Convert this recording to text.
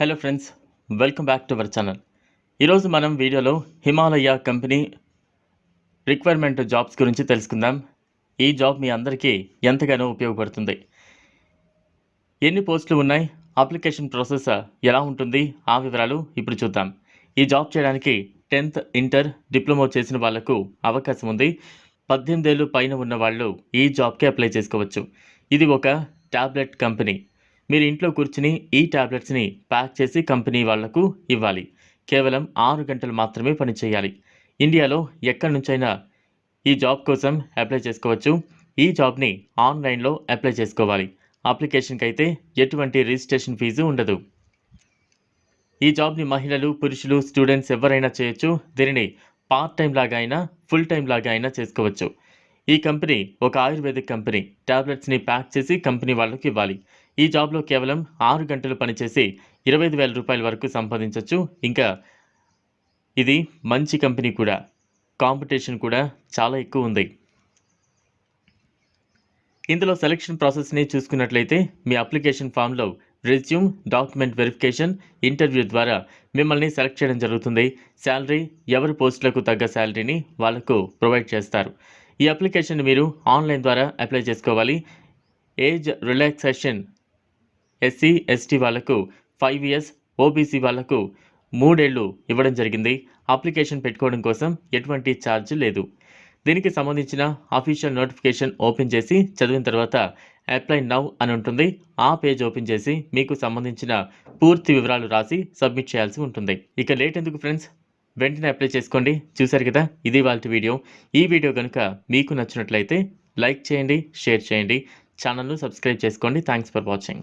Hello friends welcome back to our channel ఈరోజు మనం వీడియోలో హిమాలయ కంపెనీ రిక్వైర్మెంట్ జాబ్స్ గురించి తెలుసుకుందాం. ఈ జాబ్ మీ అందరికీ ఎంతగానో ఉపయోగపడుతుంది. ఎన్ని పోస్టులు ఉన్నాయి అప్లికేషన్ ప్రాసెస్ ఎలా ఉంటుంది ఆ వివరాలు ఇప్పుడు చూద్దాం. ఈ జాబ్ చేయడానికి టెన్త్ ఇంటర్ డిప్లొమా చేసిన వాళ్ళకు అవకాశం ఉంది. పద్దెనిమిదేళ్ళు పైన ఉన్న వాళ్ళు ఈ జాబ్కి అప్లై చేసుకోవచ్చు. ఇది ఒక టాబ్లెట్ కంపెనీ మీరు ఇంట్లో కూర్చుని ఈ టాబ్లెట్స్ని ప్యాక్ చేసి కంపెనీ వాళ్ళకు ఇవ్వాలి. కేవలం ఆరు గంటలు మాత్రమే పని చేయాలి. ఇండియాలో ఎక్కడి నుంచైనా ఈ జాబ్ కోసం అప్లై చేసుకోవచ్చు. ఈ జాబ్ని ఆన్లైన్లో అప్లై చేసుకోవాలి. అప్లికేషన్కి అయితే ఎటువంటి రిజిస్ట్రేషన్ ఫీజు ఉండదు. ఈ జాబ్ని మహిళలు పురుషులు స్టూడెంట్స్ ఎవరైనా చేయొచ్చు. దీనిని పార్ట్ టైం లాగా అయినా ఫుల్ టైం లాగా అయినా చేసుకోవచ్చు. ఈ కంపెనీ ఒక ఆయుర్వేదిక్ కంపెనీ. ట్యాబ్లెట్స్ని ప్యాక్ చేసి కంపెనీ వాళ్ళకి ఇవ్వాలి. ఈ జాబ్లో కేవలం ఆరు గంటలు పనిచేసి ఇరవై ఐదు వేల రూపాయల వరకు సంపాదించవచ్చు ఇంకా ఇది మంచి కంపెనీ కూడా. కాంపిటీషన్ కూడా చాలా ఎక్కువ ఉంది. ఇందులో సెలక్షన్ ప్రాసెస్ని చూసుకున్నట్లయితే మీ అప్లికేషన్ ఫామ్లో రెజ్యూమ్ డాక్యుమెంట్ వెరిఫికేషన్ ఇంటర్వ్యూ ద్వారా మిమ్మల్ని సెలెక్ట్ చేయడం జరుగుతుంది. శాలరీ ఎవరి పోస్టులకు తగ్గ శాలరీని వాళ్ళకు ప్రొవైడ్ చేస్తారు. ఈ అప్లికేషన్ మీరు ఆన్లైన్ ద్వారా అప్లై చేసుకోవాలి. ఏజ్ రిలాక్సేషన్ ఎస్సీ ఎస్టీ వాళ్ళకు ఫైవ్ ఇయర్స్ ఓబీసీ వాళ్ళకు మూడేళ్ళు ఇవ్వడం జరిగింది. అప్లికేషన్ పెట్టుకోవడం కోసం ఎటువంటి ఛార్జ్ లేదు. దీనికి సంబంధించిన అఫీషియల్ నోటిఫికేషన్ ఓపెన్ చేసి చదివిన తర్వాత అప్లై నౌ అని ఉంటుంది. ఆ పేజ్ ఓపెన్ చేసి మీకు సంబంధించిన పూర్తి వివరాలు రాసి సబ్మిట్ చేయాల్సి ఉంటుంది. ఇక లేట్ ఎందుకు ఫ్రెండ్స్? వెంటనే అప్లై చేసుకోండి. చూశారు కదా ఇది వాళ్ళ వీడియో. ఈ వీడియో కనుక మీకు నచ్చినట్లయితే లైక్ చేయండి షేర్ చేయండి. ఛానల్ను సబ్స్క్రైబ్ చేసుకోండి. Thanks for watching.